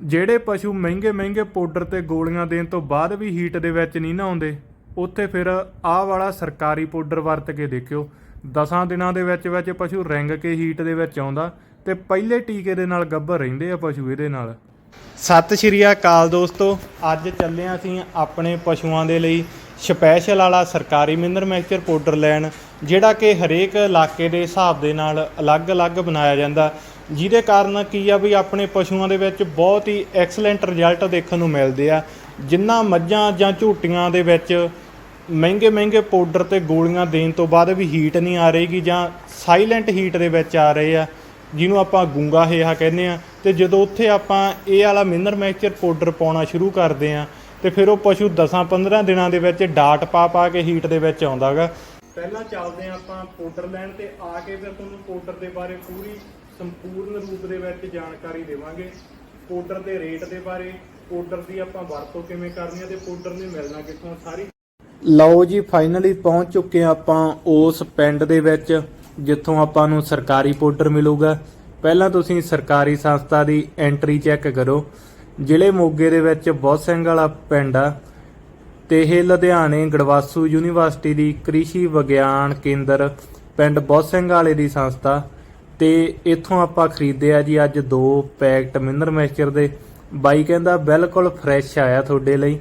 ਜਿਹੜੇ ਪਸ਼ੂ ਮਹਿੰਗੇ ਮਹਿੰਗੇ ਪਾਊਡਰ ਤੇ ਗੋਲੀਆਂ ਦੇਣ ਤੋਂ ਬਾਅਦ ਵੀ ਹੀਟ ਦੇ ਵਿੱਚ ਨਹੀਂ ਨਾ ਆਉਂਦੇ, ਉੱਥੇ ਫਿਰ ਆਹ ਵਾਲਾ ਸਰਕਾਰੀ ਪਾਊਡਰ ਵਰਤ ਕੇ ਦੇਖਿਓ। ਦਸਾਂ ਦਿਨਾਂ ਦੇ ਵਿੱਚ ਵਿੱਚ ਪਸ਼ੂ ਰਿੰਗ ਕੇ ਹੀਟ ਦੇ ਵਿੱਚ ਆਉਂਦਾ ਤੇ ਪਹਿਲੇ ਟੀਕੇ ਦੇ ਨਾਲ ਗੱਭਰ ਰਹਿੰਦੇ ਆ ਪਸ਼ੂ ਇਹਦੇ ਨਾਲ। ਸਤਿ ਸ਼੍ਰੀ ਅਕਾਲ ਦੋਸਤੋ, ਅੱਜ ਚੱਲੇ ਹਾਂ ਅਸੀਂ ਆਪਣੇ ਪਸ਼ੂਆਂ ਦੇ ਲਈ ਸਪੈਸ਼ਲ ਵਾਲਾ ਸਰਕਾਰੀ ਮਿਨਰ ਮੈਕਚਰ ਪਾਊਡਰ ਲੈਣ, ਜਿਹੜਾ ਕਿ ਹਰੇਕ ਇਲਾਕੇ ਦੇ ਹਿਸਾਬ ਦੇ ਨਾਲ ਅਲੱਗ-ਅਲੱਗ ਬਣਾਇਆ ਜਾਂਦਾ। ਜਿਹਦੇ ਕਾਰਨ ਕੀ ਆ ਵੀ ਆਪਣੇ ਪਸ਼ੂਆਂ ਦੇ ਵਿੱਚ ਬਹੁਤ ਹੀ ਐਕਸਲੈਂਟ ਰਿਜ਼ਲਟ ਦੇਖਣ ਨੂੰ ਮਿਲਦੇ ਆ। ਜਿੰਨਾ ਮੱਝਾਂ ਜਾਂ ਝੂਟੀਆਂ ਦੇ ਵਿੱਚ ਮਹਿੰਗੇ ਮਹਿੰਗੇ ਪਾਊਡਰ ਤੇ ਗੋਲੀਆਂ ਦੇਣ ਤੋਂ ਬਾਅਦ ਵੀ ਹੀਟ ਨਹੀਂ ਆ ਰਹੀਗੀ ਜਾਂ ਸਾਇਲੈਂਟ ਹੀਟ ਦੇ ਵਿੱਚ ਆ ਰਹੇ ਆ, ਜਿਹਨੂੰ ਆਪਾਂ ਗੂੰਗਾ ਹੇਹਾ ਕਹਿੰਦੇ ਆ। ਤੇ ਜਦੋਂ ਉੱਥੇ ਆਪਾਂ ਇਹ ਵਾਲਾ ਮਿਨਰ ਮੈਕਚਰ ਪਾਊਡਰ ਪਾਉਣਾ ਸ਼ੁਰੂ ਕਰਦੇ ਆ, ਤੇ ਫਿਰ ਉਹ ਪਸ਼ੂ 10-15 ਦਿਨਾਂ ਦੇ ਵਿੱਚ ਡਾਟ ਪਾ ਪਾ ਕੇ ਹੀਟ ਦੇ ਵਿੱਚ ਆਉਂਦਾਗਾ ਪਹਿਲਾਂ ਚੱਲਦੇ ਆ ਆਪਾਂ ਪਾਊਡਰ ਲੈਣ ਤੇ ਆ ਕੇ ਫਿਰ ਤੁਹਾਨੂੰ ਪਾਊਡਰ ਦੇ ਬਾਰੇ ਪੂਰੀ ਸੰਪੂਰਨ ਰੂਪ ਦੇ ਵਿੱਚ ਜਾਣਕਾਰੀ ਦੇਵਾਂਗੇ। ਪਾਊਡਰ ਦੇ ਰੇਟ ਦੇ ਬਾਰੇ, ਪਾਊਡਰ ਦੀ ਆਪਾਂ ਵਰਤੋਂ ਕਿਵੇਂ ਕਰਨੀ ਹੈ ਤੇ ਪਾਊਡਰ ਨੇ ਮਿਲਣਾ ਕਿੱਥੋਂ ਸਾਰੀ ਲਓ ਜੀ ਫਾਈਨਲੀ ਪਹੁੰਚ ਚੁੱਕੇ ਹਾਂ ਆਪਾਂ ਉਸ ਪਿੰਡ ਦੇ ਵਿੱਚ, ਜਿੱਥੋਂ ਆਪਾਂ ਨੂੰ ਸਰਕਾਰੀ ਪਾਊਡਰ ਮਿਲੂਗਾ। ਪਹਿਲਾਂ ਤੁਸੀਂ ਸਰਕਾਰੀ ਸੰਸਥਾ ਦੀ ਐਂਟਰੀ ਚੈੱਕ ਕਰੋ। ਜ਼ਿਲ੍ਹੇ ਮੋਗੇ ਦੇ ਵਿੱਚ ਬਹੁਤ ਸਿੰਘ ਵਾਲਾ ਪਿੰਡ ਆ ਤੇ ਇਹ ਲੁਧਿਆਣੇ ਗੜਵਾਸੂ ਯੂਨੀਵਰਸਿਟੀ ਦੀ ਕ੍ਰਿਸ਼ੀ ਵਿਗਿਆਨ ਕੇਂਦਰ, ਪਿੰਡ ਬਹੁਤ ਸਿੰਘ ਵਾਲੇ ਦੀ ਸੰਸਥਾ। ਤੇ ਇੱਥੋਂ ਆਪਾਂ ਖਰੀਦੇ ਆ ਜੀ ਅੱਜ ਦੋ ਪੈਕਟ ਮਿਨਰ ਮੈਚਰ ਦੇ। ਬਾਈ ਕਹਿੰਦਾ ਬਿਲਕੁਲ ਫਰੈਸ਼ ਆਇਆ ਤੁਹਾਡੇ ਲਈ।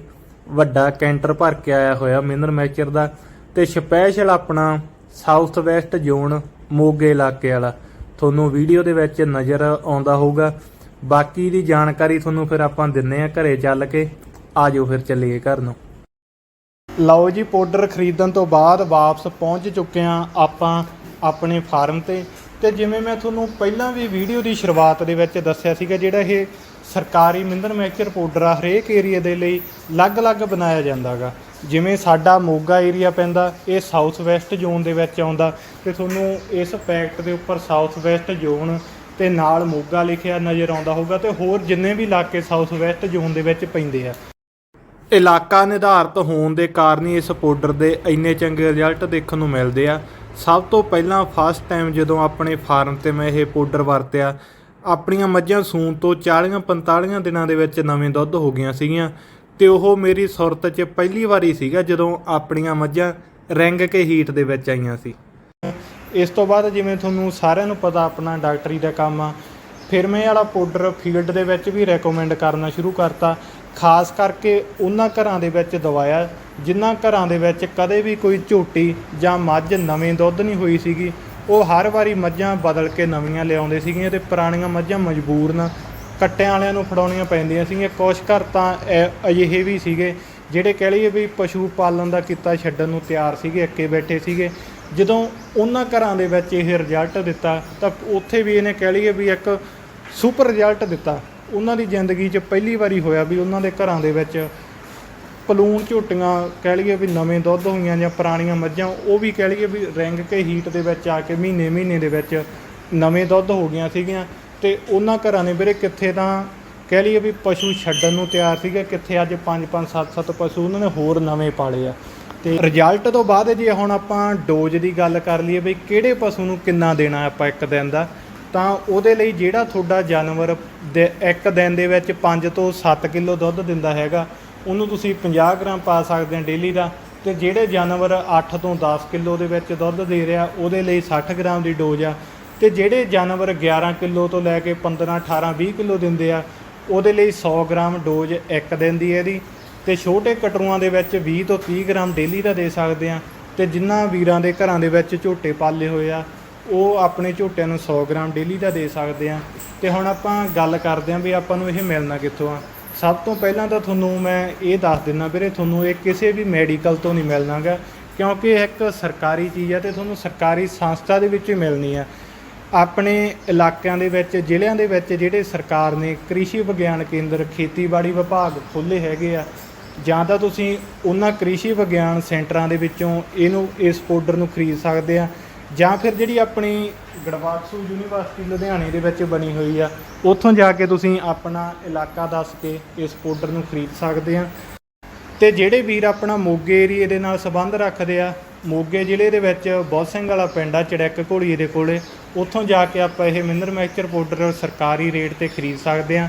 ਵੱਡਾ ਕੈਂਟਰ ਭਰ ਕੇ ਆਇਆ ਹੋਇਆ ਮਿਨਰ ਮੈਚਰ ਦਾ। ਤੇ ਸਪੈਸ਼ਲ ਆਪਣਾ ਸਾਊਥ ਵੈਸਟ ਜ਼ੋਨ ਮੋਗੇ ਇਲਾਕੇ ਵਾਲਾ। ਤੁਹਾਨੂੰ ਵੀਡੀਓ ਦੇ ਵਿੱਚ ਨਜ਼ਰ ਆਉਂਦਾ ਹੋਊਗਾ। ਬਾਕੀ ਦੀ ਜਾਣਕਾਰੀ ਤੁਹਾਨੂੰ ਫਿਰ ਆਪਾਂ ਦਿੰਨੇ ਆ ਘਰੇ ਚੱਲ ਕੇ। ਆਜੋ ਫਿਰ ਚੱਲੀਏ ਘਰ ਨੂੰ। ਲਓ ਜੀ ਪਾਊਡਰ ਖਰੀਦਣ ਤੋਂ ਬਾਅਦ ਵਾਪਸ ਪਹੁੰਚ ਚੁੱਕੇ ਆ ਆਪਾਂ ਆਪਣੇ ਫਾਰਮ ਤੇ। ਤੇ ਜਿਵੇਂ ਮੈਂ ਤੁਹਾਨੂੰ ਪਹਿਲਾਂ ਵੀ ਵੀਡੀਓ ਦੀ ਸ਼ੁਰੂਆਤ ਦੇ ਵਿੱਚ ਦੱਸਿਆ ਸੀਗਾ, ਜਿਹੜਾ ਇਹ ਸਰਕਾਰੀ ਮਿੰਦਰ ਮੈਕਚਰ ਪਾਊਡਰ ਆ, ਹਰੇਕ ਏਰੀਆ ਦੇ ਲਈ ਅਲੱਗ-ਅਲੱਗ ਬਣਾਇਆ ਜਾਂਦਾਗਾ ਜਿਵੇਂ ਸਾਡਾ ਮੋਗਾ ਏਰੀਆ ਪੈਂਦਾ, ਇਹ ਸਾਊਥ ਵੈਸਟ ਜ਼ੋਨ ਦੇ ਵਿੱਚ ਆਉਂਦਾ ਤੇ ਤੁਹਾਨੂੰ ਇਸ ਪੈਕਟ ਦੇ ਉੱਪਰ ਸਾਊਥ ਵੈਸਟ ਜ਼ੋਨ ਤੇ ਨਾਲ ਮੋਗਾ ਲਿਖਿਆ ਨਜ਼ਰ ਆਉਂਦਾ ਹੋਊਗਾ ਤੇ ਹੋਰ ਜਿੰਨੇ ਵੀ ਇਲਾਕੇ ਸਾਊਥ ਵੈਸਟ ਜ਼ੋਨ ਦੇ ਵਿੱਚ ਪੈਂਦੇ ਆ। ਇਲਾਕਾ ਨਿਰਧਾਰਤ ਹੋਣ ਦੇ ਕਾਰਨ ਹੀ ਇਸ ਪਾਊਡਰ ਦੇ ਇੰਨੇ ਚੰਗੇ ਰਿਜ਼ਲਟ ਦੇਖਣ ਨੂੰ ਮਿਲਦੇ ਆ। ਸਭ ਤੋਂ ਪਹਿਲਾਂ ਫਸਟ ਟਾਈਮ ਜਦੋਂ ਆਪਣੇ ਫਾਰਮ ਤੇ ਮੈਂ ਇਹ ਪਾਊਡਰ ਵਰਤਿਆ, ਆਪਣੀਆਂ ਮੱਝਾਂ ਸੂਣ ਤੋਂ 40-45 ਦਿਨਾਂ ਦੇ ਵਿੱਚ ਨਵੇਂ ਦੁੱਧ ਹੋ ਗਈਆਂ ਸੀਗੀਆਂ ਤੇ ਉਹ ਮੇਰੀ ਸੁਰਤ 'ਚ ਪਹਿਲੀ ਵਾਰੀ ਸੀਗਾ ਜਦੋਂ ਆਪਣੀਆਂ ਮੱਝਾਂ ਰਿੰਗ ਕੇ ਹੀਟ ਦੇ ਵਿੱਚ ਆਈਆਂ ਸੀ। ਇਸ ਤੋਂ ਬਾਅਦ ਜਿਵੇਂ ਤੁਹਾਨੂੰ ਸਾਰਿਆਂ ਨੂੰ ਪਤਾ ਆਪਣਾ ਡਾਕਟਰੀ ਦਾ ਕੰਮ ਆ, ਫਿਰ ਮੈਂ ਵਾਲਾ ਪਾਊਡਰ ਫੀਲਡ ਦੇ ਵਿੱਚ ਵੀ ਰეკਮੈਂਡ ਕਰਨਾ ਸ਼ੁਰੂ ਕਰਤਾ, ਖਾਸ ਕਰਕੇ ਉਹਨਾਂ ਘਰਾਂ ਦੇ ਵਿੱਚ ਦਵਾਇਆ ਜਿਨ੍ਹਾਂ ਘਰਾਂ ਦੇ ਵਿੱਚ ਕਦੇ ਵੀ ਕੋਈ ਝੋਟੀ ਜਾਂ ਮੱਝ ਨਵੇਂ ਦੁੱਧ ਨਹੀਂ ਹੋਈ ਸੀਗੀ, ਉਹ ਹਰ ਵਾਰੀ ਮੱਝਾਂ ਬਦਲ ਕੇ ਨਵੀਆਂ ਲਿਆਉਂਦੇ ਸੀਗੀਆਂ ਤੇ ਪੁਰਾਣੀਆਂ ਮੱਝਾਂ ਮਜਬੂਰਨ ਕੱਟਿਆਂ ਵਾਲਿਆਂ ਨੂੰ ਫੜਾਉਣੀਆਂ ਪੈਂਦੀਆਂ ਸੀਗੀਆਂ। ਕੁਛ ਘਰ ਤਾਂ ਐ- ਅਜਿਹੇ ਵੀ ਸੀਗੇ ਜਿਹੜੇ ਕਹਿ ਲਈਏ ਵੀ ਪਸ਼ੂ ਪਾਲਣ ਦਾ ਕਿੱਤਾ ਛੱਡਣ ਨੂੰ ਤਿਆਰ ਸੀਗੇ, ਅੱਕੇ ਬੈਠੇ ਸੀਗੇ। ਜਦੋਂ ਉਹਨਾਂ ਘਰਾਂ ਦੇ ਵਿੱਚ ਇਹ ਰਿਜ਼ਲਟ ਦਿੱਤਾ ਤਾਂ ਉੱਥੇ ਵੀ ਇਹਨੇ ਕਹਿ ਲਈਏ ਵੀ ਇੱਕ ਸੁਪਰ ਰਿਜ਼ਲਟ ਦਿੱਤਾ। ਉਹਨਾਂ ਦੀ ਜ਼ਿੰਦਗੀ 'ਚ ਪਹਿਲੀ ਵਾਰੀ ਹੋਇਆ ਵੀ ਉਹਨਾਂ ਦੇ ਘਰਾਂ ਦੇ ਵਿੱਚ ਪਲੂਣ ਝੋਟੀਆਂ ਕਹਿ ਲਈਏ ਵੀ ਨਵੇਂ ਦੁੱਧ ਹੋਈਆਂ ਜਾਂ ਪੁਰਾਣੀਆਂ ਮੱਝਾਂ, ਉਹ ਵੀ ਕਹਿ ਲਈਏ ਵੀ ਰਿੰਗ ਕੇ ਹੀਟ ਦੇ ਵਿੱਚ ਆ ਕੇ ਮਹੀਨੇ ਮਹੀਨੇ ਦੇ ਵਿੱਚ ਨਵੇਂ ਦੁੱਧ ਹੋ ਗਈਆਂ ਸੀਗੀਆਂ। ਤੇ ਉਹਨਾਂ ਘਰਾਂ ਨੇ ਵੀਰੇ ਕਿੱਥੇ ਤਾਂ ਕਹਿ ਲਈਏ ਵੀ ਪਸ਼ੂ ਛੱਡਣ ਨੂੰ ਤਿਆਰ ਸੀਗੇ, ਕਿੱਥੇ ਅੱਜ 5 5 7 7 ਪਸ਼ੂ ਉਹਨਾਂ ਨੇ ਹੋਰ ਨਵੇਂ ਪਾਲੇ ਆ। ਤੇ ਰਿਜ਼ਲਟ ਤੋਂ ਬਾਅਦ ਜੇ ਹੁਣ ਆਪਾਂ ਡੋਜ਼ ਦੀ ਗੱਲ ਕਰ ਲਈਏ ਵੀ ਕਿਹੜੇ ਪਸ਼ੂ ਨੂੰ ਕਿੰਨਾ ਦੇਣਾ ਆਪਾਂ ਇੱਕ ਦਿਨ ਦਾ, ਤਾਂ ਉਹਦੇ ਲਈ ਜਿਹੜਾ ਤੁਹਾਡਾ ਜਾਨਵਰ ਦੇ- ਇੱਕ ਦਿਨ ਦੇ ਵਿੱਚ 5 ਤੋਂ 7 ਕਿਲੋ ਦੁੱਧ ਦਿੰਦਾ ਹੈਗਾ ਉਹਨੂੰ ਤੁਸੀਂ 50 ਗ੍ਰਾਮ ਪਾ ਸਕਦੇ ਆ ਡੇਲੀ ਦਾ ਤੇ ਜਿਹੜੇ ਜਾਨਵਰ 8 ਤੋਂ 10 ਕਿਲੋ ਦੇ ਵਿੱਚ ਦੁੱਧ ਦੇ ਰਿਹਾ, ਉਹਦੇ ਲਈ 60 ਗ੍ਰਾਮ ਦੀ ਡੋਜ਼ ਆ। ਤੇ ਜਿਹੜੇ ਜਾਨਵਰ 11 ਕਿਲੋ ਤੋਂ ਲੈ ਕੇ 15 18 20 ਕਿਲੋ ਦਿੰਦੇ ਆ, ਉਹਦੇ ਲਈ 100 ਗ੍ਰਾਮ ਡੋਜ਼ ਇੱਕ ਦਿਨ ਦੀ ਇਹਦੀ। ਤੇ ਛੋਟੇ ਕਟਰੂਆਂ ਦੇ ਵਿੱਚ 20 ਤੋਂ 30 ਗ੍ਰਾਮ ਡੇਲੀ ਦਾ ਦੇ ਸਕਦੇ ਆ। ਤੇ ਜਿਨ੍ਹਾਂ ਵੀਰਾਂ ਦੇ ਘਰਾਂ ਦੇ ਵਿੱਚ ਝੋਟੇ ਪਾਲੇ ਹੋਏ ਆ, ਉਹ ਆਪਣੇ ਝੋਟਿਆਂ ਨੂੰ 100 ਗ੍ਰਾਮ ਡੇਲੀ ਦਾ ਦੇ ਸਕਦੇ ਆ। ਤੇ ਹੁਣ ਆਪਾਂ ਗੱਲ ਕਰਦੇ ਆਂ ਵੀ ਆਪਾਂ ਨੂੰ ਇਹ ਮਿਲਣਾ ਕਿੱਥੋਂ ਆ। ਸਭ ਤੋਂ ਪਹਿਲਾਂ ਤਾਂ ਤੁਹਾਨੂੰ ਮੈਂ ਇਹ ਦੱਸ ਦਿੰਨਾ ਵੀਰੇ, ਤੁਹਾਨੂੰ ਇਹ ਕਿਸੇ ਵੀ ਮੈਡੀਕਲ ਤੋਂ ਨਹੀਂ ਮਿਲਣਾਗਾ, ਕਿਉਂਕਿ ਇਹ ਇੱਕ ਸਰਕਾਰੀ ਚੀਜ਼ ਹੈ ਤੇ ਤੁਹਾਨੂੰ ਸਰਕਾਰੀ ਸੰਸਥਾ ਦੇ ਵਿੱਚ ਹੀ ਮਿਲਣੀ ਆ। ਆਪਣੇ ਇਲਾਕਿਆਂ ਦੇ ਵਿੱਚ, ਜ਼ਿਲ੍ਹਿਆਂ ਦੇ ਵਿੱਚ ਜਿਹੜੇ ਸਰਕਾਰ ਨੇ ਕ੍ਰਿਸ਼ੀ ਵਿਗਿਆਨ ਕੇਂਦਰ, ਖੇਤੀਬਾੜੀ ਵਿਭਾਗ ਖੋਲ੍ਹੇ ਹੈਗੇ ਆ, ਜਾਂ ਤਾਂ ਤੁਸੀਂ ਉਹਨਾਂ ਕ੍ਰਿਸ਼ੀ ਵਿਗਿਆਨ ਸੈਂਟਰਾਂ ਦੇ ਵਿੱਚੋਂ ਇਹਨੂੰ, ਇਸ ਪਾਊਡਰ ਨੂੰ ਖਰੀਦ ਸਕਦੇ ਆ ਜਾਂ ਫਿਰ ਜਿਹੜੀ ਆਪਣੀ ਗੜਵਾਸੂ ਯੂਨੀਵਰਸਿਟੀ ਲੁਧਿਆਣੇ ਦੇ ਵਿੱਚ ਬਣੀ ਹੋਈ ਆ, ਉੱਥੋਂ ਜਾ ਕੇ ਤੁਸੀਂ ਆਪਣਾ ਇਲਾਕਾ ਦੱਸ ਕੇ ਇਸ ਪਾਊਡਰ ਨੂੰ ਖਰੀਦ ਸਕਦੇ ਆ। ਤੇ ਜਿਹੜੇ ਵੀਰ ਆਪਣਾ ਮੋਗੇ ਏਰੀਏ ਦੇ ਨਾਲ ਸੰਬੰਧ ਰੱਖਦੇ ਆ, ਮੋਗੇ ਜ਼ਿਲ੍ਹੇ ਦੇ ਵਿੱਚ ਬਹੁਤ ਸਿੰਘ ਵਾਲਾ ਪਿੰਡ ਆ ਚੜੈਕ ਘੋੜੀਏ ਦੇ ਕੋਲੇ, ਉੱਥੋਂ ਜਾ ਕੇ ਆਪਾਂ ਇਹ ਮਿਨਰ ਮੈਕਚਰ ਪਾਊਡਰ ਸਰਕਾਰੀ ਰੇਟ ਤੇ ਖਰੀਦ ਸਕਦੇ ਆ।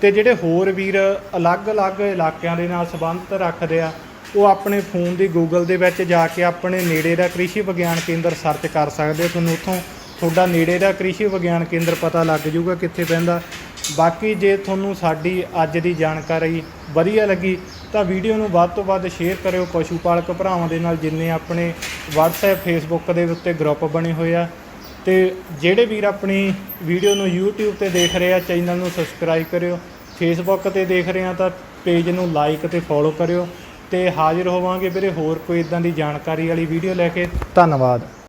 ਤੇ ਜਿਹੜੇ ਹੋਰ ਵੀਰ ਅਲੱਗ-ਅਲੱਗ ਇਲਾਕਿਆਂ ਦੇ ਨਾਲ ਸੰਬੰਧ ਰੱਖਦੇ ਆ ਉਹ ਆਪਣੇ ਫੋਨ ਦੀ ਗੂਗਲ ਦੇ ਵਿੱਚ ਜਾ ਕੇ ਆਪਣੇ ਨੇੜੇ ਦਾ ਕ੍ਰਿਸ਼ੀ ਵਿਗਿਆਨ ਕੇਂਦਰ ਸਰਚ ਕਰ ਸਕਦੇ ਹੋ ਤੁਹਾਨੂੰ ਉੱਥੋਂ ਤੁਹਾਡਾ ਨੇੜੇ ਦਾ ਕ੍ਰਿਸ਼ੀ ਵਿਗਿਆਨ ਕੇਂਦਰ ਪਤਾ ਲੱਗ ਜਾਊਗਾ ਕਿੱਥੇ ਪੈਂਦਾ। ਬਾਕੀ ਜੇ ਤੁਹਾਨੂੰ ਸਾਡੀ ਅੱਜ ਦੀ ਜਾਣਕਾਰੀ ਵਧੀਆ ਲੱਗੀ, ਤਾਂ ਵੀਡੀਓ ਨੂੰ ਵੱਧ ਤੋਂ ਵੱਧ ਸ਼ੇਅਰ ਕਰਿਓ। ਪਸ਼ੂ ਪਾਲਕ ਭਰਾਵਾਂ ਦੇ ਨਾਲ ਜਿੰਨੇ ਆਪਣੇ WhatsApp, Facebook ਦੇ ਉੱਤੇ ਗਰੁੱਪ ਬਣੇ ਹੋਏ ਆ। ਤੇ ਜਿਹੜੇ ਵੀਰ ਆਪਣੀ ਵੀਡੀਓ ਨੂੰ YouTube ਤੇ ਦੇਖ ਰਹੇ ਆ, ਚੈਨਲ ਨੂੰ ਸਬਸਕ੍ਰਾਈਬ ਕਰਿਓ। Facebook ਤੇ ਦੇਖ ਰਹੇ ਆ ਤਾਂ ਪੇਜ ਨੂੰ ਲਾਈਕ ਤੇ ਫੋਲੋ ਕਰਿਓ। ਤੇ ਹਾਜ਼ਰ ਹੋਵਾਂਗੇ ਵੀਰੇ ਹੋਰ ਕੋਈ ਇਦਾਂ ਦੀ ਜਾਣਕਾਰੀ ਵਾਲੀ ਵੀਡੀਓ ਲੈ ਕੇ। ਧੰਨਵਾਦ।